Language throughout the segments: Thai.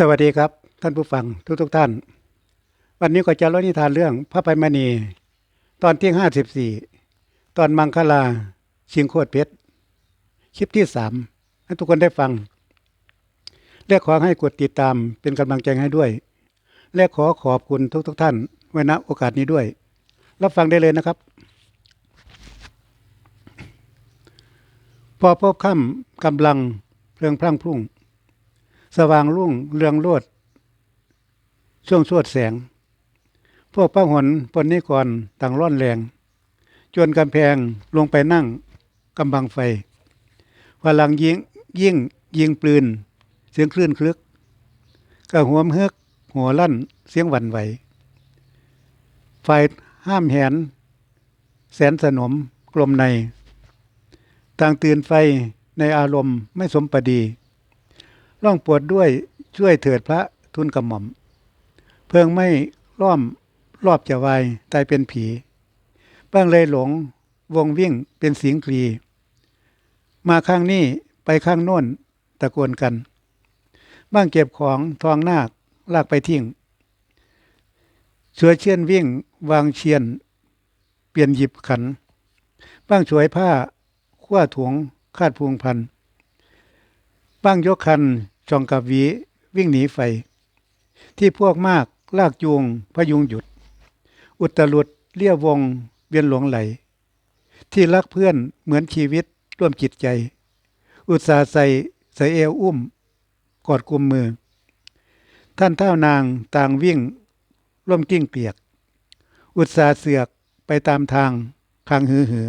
สวัสดีครับท่านผู้ฟังทุกทุกๆท่าน วันนี้ก็จะเล่านิทานเรื่องพระไปมณี ตอนที่ห้าสิบสี่ตอนมังคลาชิงโคตรเพชรคลิปที่สามให้ทุกคนได้ฟัง และขอให้กดติดตามเป็นกำลังใจให้ด้วย และขอขอบคุณทุกทุกๆท่าน ไว้ณโอกาสนี้ด้วย รับฟังได้เลยนะครับ พอพบค่ำกำลังเพลิงพรั่งพรุ่ง สว่างรุ่งเรืองโลดช่วงสวดแสง พวกพระหนปนนิกรต่างร่อนแรง จวนกำแพงลงไปนั่งกำบังไฟพลังยิงยิ่งยิงปืน เสียงคลื่นคลึกกระหัวมเฮือกหัวลั่นเสียงหวั่นไหว ไฟห้ามแหน แสนสนมกลมใน ต่างตื่นไฟในอารมณ์ไม่สมประดี ร่องปวดด้วยช่วยเถิดพระทุนกระหม่อม เพิงไม่ล้อมรอบจะวายตายเป็นผี บ้างเลยหลงวงวิ่งเป็นเสิงคลีมาข้างนี้ไปข้างโน้นตะโกนกัน บ้างเก็บของทองนาคลากไปทิ้งเชือเชียนวิ่งวางเชียน เปลี่ยนหยิบขัน บ้างช่วยผ้าคว้าถุงคาดพุงพัน บ้างยกคันจองกับวีวิ่งหนีไฟ ที่พวกมากลากจูงพยุงหยุด อุตลุดเลี้ยววงเวียนหลงไหล ที่รักเพื่อนเหมือนชีวิตร่วมจิตใจ อุตสาใส่ใส่เอวอุ้ม กอดกุมมือ ท่านเท่านางต่างวิ่ง ร่วมกิ้งเปียก อุตสาเสือกไปตามทางทางหือหือ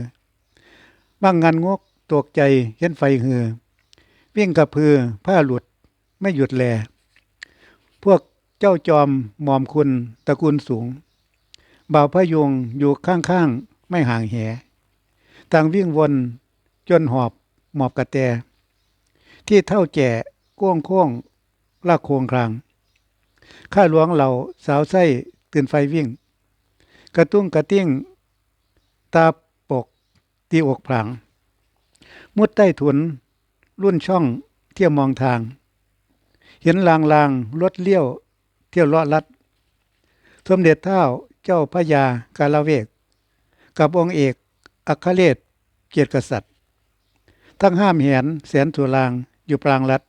บ้างงานงกตกใจเห็นไฟหือ วิ่งกับพือผ้าหลุดไม่หยุดแล พวกเจ้าจอมหมอมคุณตระกูลสูง บ่าวพะยุงอยู่ข้างๆ ไม่ห่างแหต่างวิ่งวนจนหอบหมอบกระแต ที่เท่าแก่ก้วงโค้งลากโคงคราง ข้าหลวงเหล่าสาวไส้ตื่นไฟวิ่ง กระตุ้งกระติ้ง ตาปกตีอกพลางมุดใต้ถุน รุ่นช่องเที่ยวมองทาง เห็นลางลางรถเลี้ยว เที่ยวเลาะลัด สมเด็จเท่าเจ้าพระยากาลเวก กับองค์เอกอัครเลศเกียรติกษัตริย์ ทั้งห้ามเห็นแสนสุรางอยู่ปรางรัด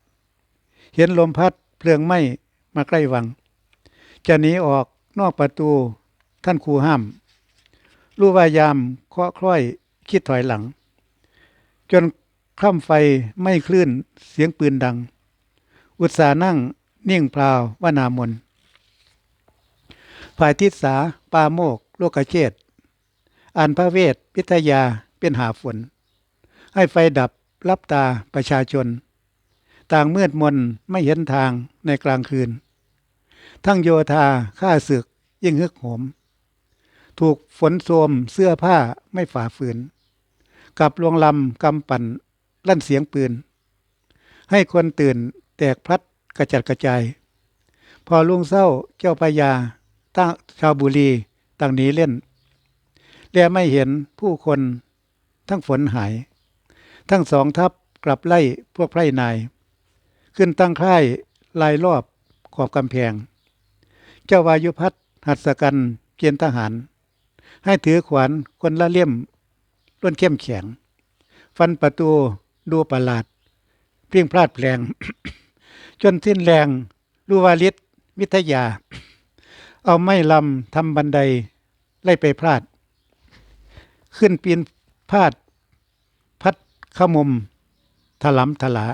เห็นลมพัดเพลิงไหม้มาใกล้วัง จะหนีออกนอกประตูท่านครูห้าม รู้ว่ายามเคาะคล้อยคิดถอยหลัง จน คล่ำไฟไม่คลื่นเสียงปืนดัง อุตสานั่งนิ่งพราวว่านามนฝ่ายทิศสาปาโมก โลกเชษอ่านพระเวทพิทยาเป็นหาฝน ให้ไฟดับรับตาประชาชน ต่างมืดมนไม่เห็นทางในกลางคืน ทั้งโยธาฆ่าศึกยิ่งฮึกโหม ถูกฝนโทมเสื้อผ้าไม่ฝ่าฝืน กับลวงลำกำปั่น ลั่นเสียงปืน ให้คนตื่นแตกพลัดกระจัดกระจาย พอลุงเศร้าเจ้าพญาตั้งชาวบุรีต่างหนีเล่น และไม่เห็นผู้คนทั้งฝนหาย ทั้งสองทัพกลับไล่พวกไพร่นาย ขึ้นตั้งค่ายลายรอบขอบกำแพง เจ้าวายุพัฒน์หัดสกันเกียนทหาร ให้ถือขวานคนละเลี่ยมล้วนเข้มแข็ง ฟันประตู ดูประหลาดเพียงพลาดแผลง จนสิ้นแรงรู้วาลิศวิทยา เอาไม้ลำทำบันไดไล่ไปพลาด ขึ้นปีนพาด พัดขมุมถลำถลา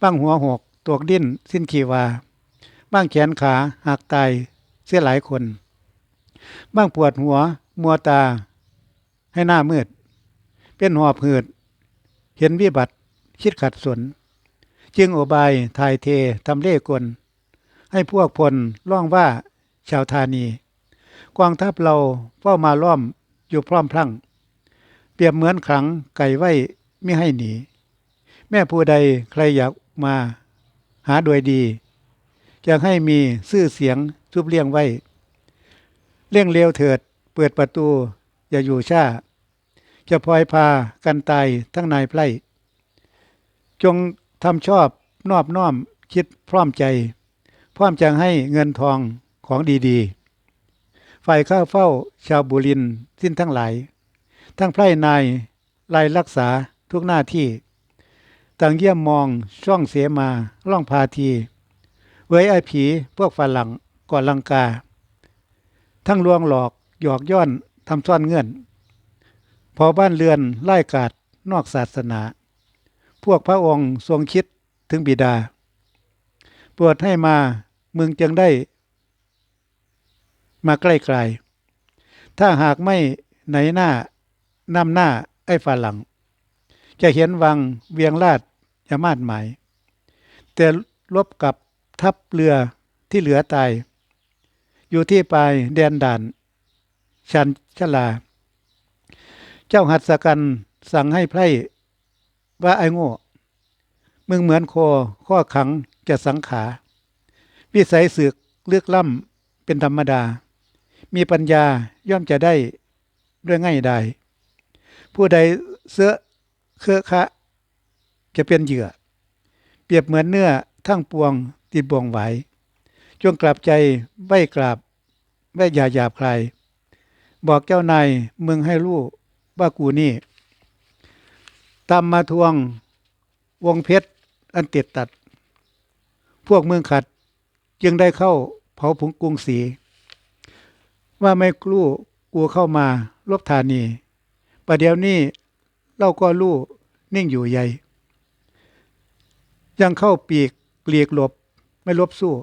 บ้างหัวหกตวกดิ้น สิ้นขีวา บ้างแขนขาหักตายเสียหลายคน บ้างปวดหัว มัวตา ให้หน้ามืด เป็นหอบหืด เห็นวิบัติคิดขัดสน จึงโอบายทายเททำเล่กล ให้พวกพลล่องว่าชาวธานี กองทัพเราเฝ้ามาล้อมอยู่พร้อมพลั่ง เปรียบเหมือนขังไก่ไว้ไม่ให้หนี แม่ผู้ใดใครอยากมาหาโดยดีจะให้มีชื่อเสียงทุบเลี้ยงไว้ เลี่ยงเร็วเถิด เปิดประตู อย่าอยู่ช้า จะพลอยพากันตายทั้งนายไพร่จงทำชอบนอบน้อมคิดพร้อมใจ พร้อมจะให้เงินทองของดีๆ ฝ่ายข้าเฝ้าชาวบุรินสิ้นทั้งหลาย ทั้งไพร่นายไล่รักษาทุกหน้าที่ ต่างเยี่ยมมองช่องเสมาล่องพาทีเว้ยไอผีพวกฝรั่งก่อนลังกา ทั้งลวงหลอกหยอกย้อนทำซ่อนเงื่อน อบ้านเรือนไล่กาดนอกศาสนา พวกพระองค์ทรงคิดถึงบิดาโปรดให้มามึงจึงได้ มาใกล้ๆถ้าหากไม่ไหนหน้านำหน้าไอ้ฝรั่งจะเห็นวังเวียงลาดยามาดหมาย แต่ลบกับทัพเรือที่เหลือตาย อยู่ที่ปลายแดนด่าน ชันชลา เจ้าหัดสกันสั่งให้ไพร่ว่าไอ้โง่ มึงเหมือนโคข้อขังจะสังขา วิสัยสึกเลือกล่ำเป็นธรรมดา มีปัญญาย่อมจะได้ด้วยง่ายได้ผู้ใดเสื้อเครือคะ จะเป็นเหยื่อ เปรียบเหมือนเนื้อทั้งปวงติดบ่วงไหวจงกลับใจไว้กราบไว้อย่าหยาบใคร บอกเจ้านายมึงให้รู้ ว่ากูนี่ตามมาทวงวงเพชรอันติดตัด พวกเมืองขัด จึงได้เข้าเผาผงกรุงศรีว่าไม่กลู้กูเข้ามาลบธานีประเดี๋ยวนี้เล่าก็ลู่นิ่งอยู่ใหญ่ ยังเข้าปีกเกลียกหลบไม่ลบสู้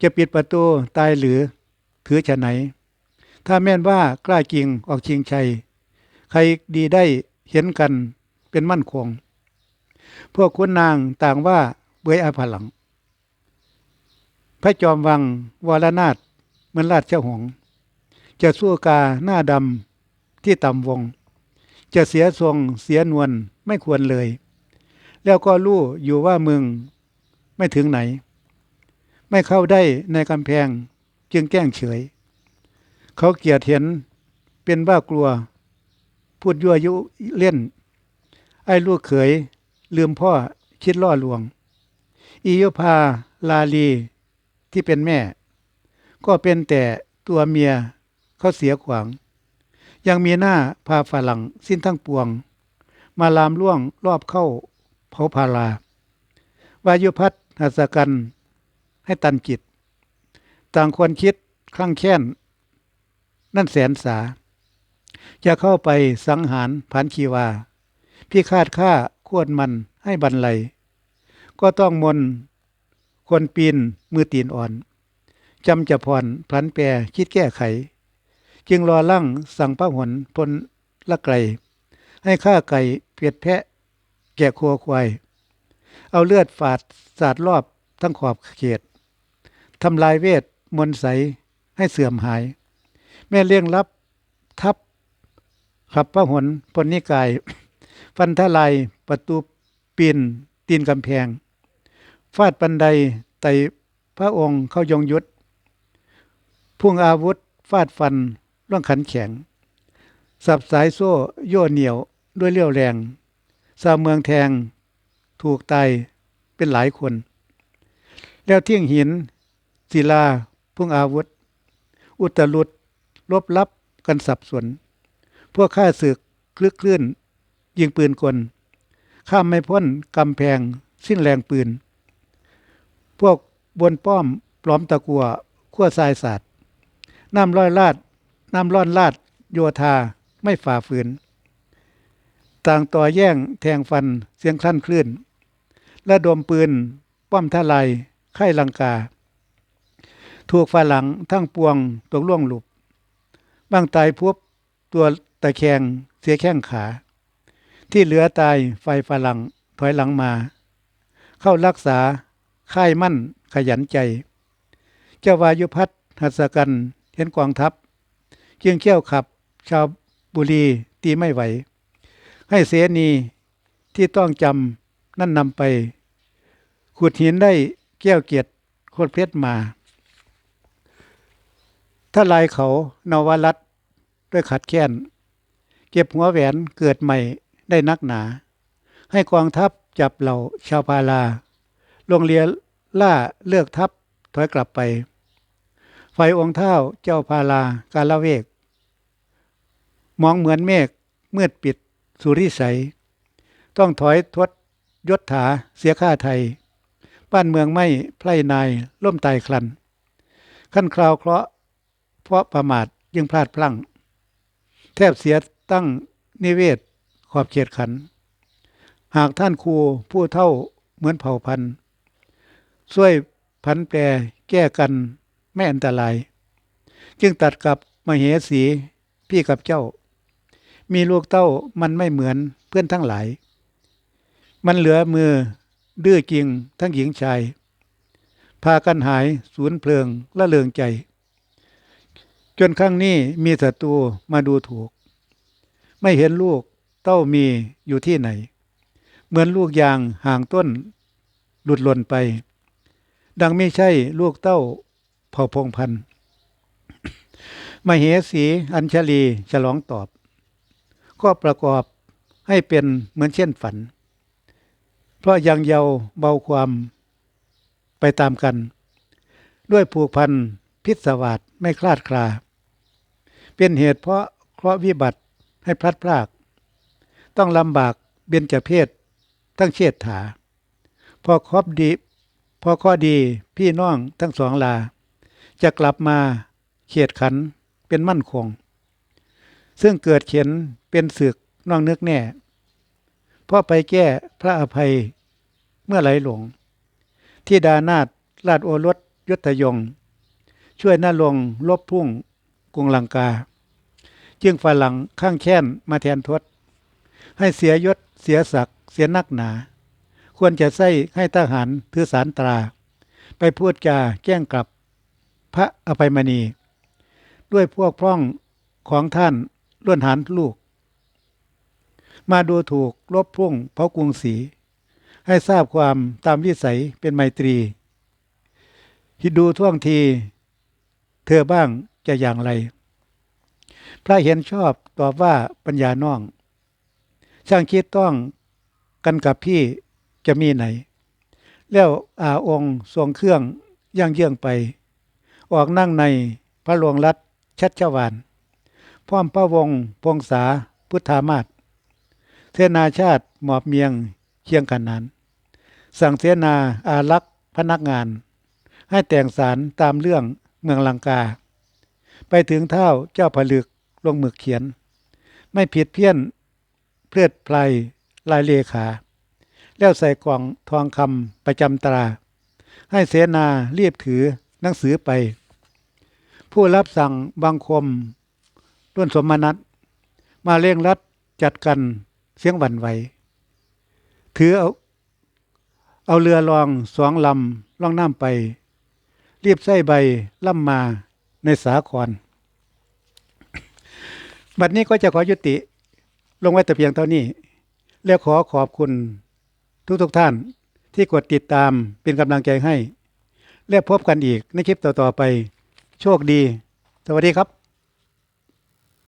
จะปิดประตูตายหรือถือฉะไหน ถ้าแม่นว่ากล้าจริงออกชิงชัย ใครดีได้เห็นกันเป็นมั่นคง พวกคุณนางต่างว่าเบยอาภลัง พระจอมวังวรนาถเมือนราชเจ้าหง จะสู้กาหน้าดำที่ต่ำวง จะเสียทรงเสียนวลไม่ควรเลย แล้วก็รู้อยู่ว่ามึงไม่ถึงไหน ไม่เข้าได้ในกำแพงจึงแกล้งเฉย เขาเกียดเห็นเป็นบ้ากลัว พูดยั่วยุเล่น ไอ้ลูกเขย ลืมพ่อคิดล่อลวง อีโยพาลาลีที่เป็นแม่ ก็เป็นแต่ตัวเมียเขาเสียขวาง ยังมีหน้าพาฝรั่งสิ้นทั้งปวง มาลามล่วงรอบเข้าเผาพาลาวายุพัฒหัสกันให้ตันจิต ต่างควรคิดคลั่งแค้น นั่นแสนสา จะเข้าไปสังหารผันคีวาพี่คาดค่าควรมันให้บันไลก็ต้องมนคนปีนมือตีนอ่อนจำจะผ่อนพลันแปรคิดแก้ไข จึงรอลั่งสั่งพระหนพลละไกล ให้ฆ่าไก่เปียดแพะ แก่ครัวควาย เอาเลือดฝาดสาดรอบทั้งขอบเขตทำลายเวทมนใสให้เสื่อมหาย แม่เลี้ยงรับทับ ขับพระหนพลนิกาย ฟันทลายประตูปีนตีนกำแพง ฟาดบันไดไต่พระองค์เข้ายงยุทธพุ่งอาวุธ ฟาดฟันร่องขันแข็ง สับสายโซ่โย่เหนียวด้วยเลี้ยวแรงสาวเมืองแทง ถูกตายเป็นหลายคน แล้วเที่ยงหินศิลาพุ่งอาวุธ อุตรุดลบลับกันสับสน พวกข้าศึกคลึกคลื่น ยิงปืนกล ข้ามไม่พ้นกำแพง สิ้นแรงปืน พวกบนป้อมปลอมตะกัวขั้วทรายศาสตร์น้ำร้อยลาด น้ำร้อนลาด โยธาไม่ฝ่าฝืน ต่างต่อแย่งแทงฟันเสียงคลั่นคลื่นและดมปืน ป้อมทลายไข่ลังกา ถูกฝ่าหลังทั้งปวงตกล่วงหลุบ บางตายพบ ตัวตะแคงเสียแข้งขา ที่เหลือตายไฟฝรั่งถอยหลังมา เข้ารักษาค่ายมั่นขยันใจ เจ้าวายุพัฒหัสกันเห็นกองทัพเคียงเขี้ยวขับ ชาวบุรีตีไม่ไหว ให้เสนีที่ต้องจำนั่นนำไป ขุดหินได้แก้วเกียรติโคตรเพชรมา ถ้าลายเขานวรัตน ด้วยขัดแค้น เก็บหัวแหวนเกิดใหม่ได้นักหนา ให้กองทัพจับเหล่าชาวพาลาลงเรียล่าเลือกทัพถอยกลับไป ไฟองค์เท้าเจ้าพาลากาลเวก มองเหมือนเมฆมืดปิดสุริใส ต้องถอยทดยศถาเสียค่าไทย บ้านเมืองไม่ไพร่นายล่มตายคลัน ขั้นคราวเคราะห์เพราะประมาทยังพลาดพลั้ง แทบเสียตั้งนิเวศขอบเขตขัน หากท่านครูผู้เท่าเหมือนเผ่าพันธุ์ช่วยพันแปรแก้กันไม่อันตราย จึงตัดกับมเหสีพี่กับเจ้า มีลูกเต้ามันไม่เหมือนเพื่อนทั้งหลาย มันเหลือมือดื้อจริงทั้งหญิงชาย พากันหายสูญเพลิงละเลิงใจ จนครั้งนี้มีศัตรูมาดูถูก ไม่เห็นลูกเต้ามีอยู่ที่ไหน เหมือนลูกยางห่างต้น หลุดหล่นไป ดังไม่ใช่ลูกเต้าเผ่าพงพันธ์มเหสีอัญชลีฉลองตอบ ก็ประกอบให้เป็นเหมือนเช่นฝัน เพราะยังเยาวเบาความไปตามกัน ด้วยผูกพัน พิศวาสไม่คลาดคลา เป็นเหตุเพราะเคราะห์วิบัติให้พลัดพราก ต้องลำบากเบญจเพศทั้งเชษฐาพอครอบดี พอข้อดีพี่น้องทั้งสองลา จะกลับมาเขียดขันเป็นมั่นคง ซึ่งเกิดเขียนเป็นศึกน้องนึกแน่พราะไปแก้พระอภัยเมื่อไหลหลงที่ดานาฏราชโอรสยศธยง ช่วยน่าลงลบพุ่งกรุงลังกา จึงฝรั่งข้างแค้นมาแทนทศ ให้เสียยศเสียศักดิ์เสียนักหนา ควรจะใส่ให้ทหารถือสารตรา ไปพูดจาแจ้งกลับพระอภัยมณี ด้วยพวกพร่องของท่านล้วนหารลูก มาดูถูกลบพุ่งเผากรุงศรีให้ทราบความตามวิสัยเป็นไมตรีฮิดูท่วงที เธอบ้างจะอย่างไร พระเห็นชอบตอบว่าปัญญาน้อง ช่างคิดต้องกันกับพี่จะมีไหน แล้วอาองค์ทรงเครื่องย่างเยื่องไป ออกนั่งในพระหลวงรัฐชัดชวานพร้อมพระวงศ์พงษาพุทธามาศเสนาชาติหมอบเมียงเคียงกันนั้น สั่งเสนาอารักษ์พนักงาน ให้แต่งสารตามเรื่อง เมืองลังกา ไปถึงเท่าเจ้าผลึกลงหมึกเขียน ไม่ผิดเพี้ยนเพลือดพลยลายเลขา แล้วใส่กล่องทองคำประจำตรา ให้เสนาเรียบถือหนังสือไป ผู้รับสั่งบางคมด้วนสมนัตมาเร่งรัดจัดกันเสียงหวั่นไหวถือเอาเอาเรือรองสองลำล่องน้ำไป เรียบไส้ใบล่ำมาในสาคร บัดนี้ก็จะขอยุติ ลงไว้แต่เพียงเท่านี้ แล้วขอขอบคุณทุกทุกท่านที่กดติดตามเป็นกำลังใจให้ และพบกันอีกในคลิปต่อ ๆ ไป โชคดี สวัสดีครับ